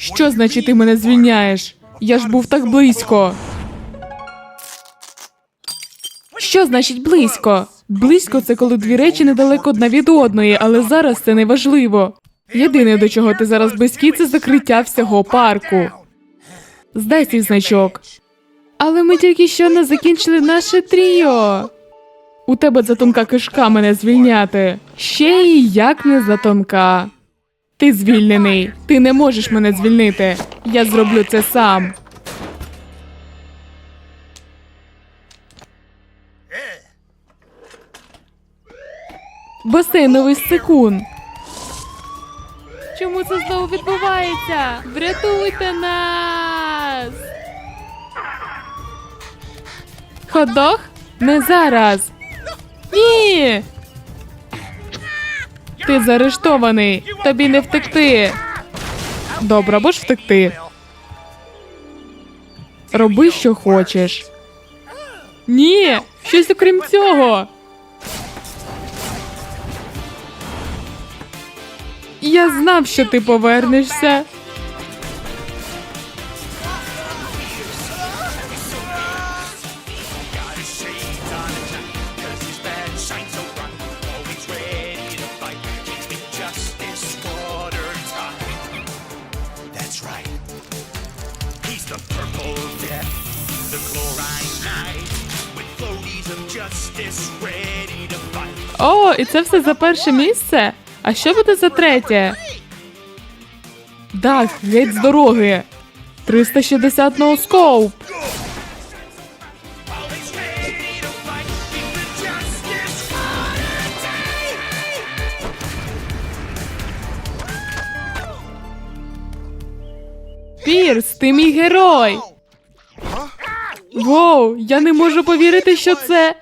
Що значить ти мене звільняєш? Я ж був так близько. Що значить близько? Близько це коли дві речі недалеко одна від одної, але зараз це не важливо. Єдине, до чого ти зараз близький, це закриття всього парку. Здай свій значок. Але ми тільки що не закінчили наше тріо. У тебе затонка кишка мене звільняти. Ще і як не затонка. Ти звільнений. Ти не можеш мене звільнити. Я зроблю це сам. Басейновий секунд. Чому це знову відбувається? Врятуйте нас! Ходох? Не зараз. Ні. Ти заарештований. Тобі не втекти. Добре, або ж втекти. Роби, що хочеш. Ні, щось окрім цього. Я знав, що ти повернешся. The chlorine knight, with floaties of justice ready to fight. О, і це все за перше місце. А що буде за третє? Дах, геть з дороги. 360 ноускоп. Always ready to fight, keep the justice quality. Пірс, ти мій герой. Воу, я не можу повірити, що це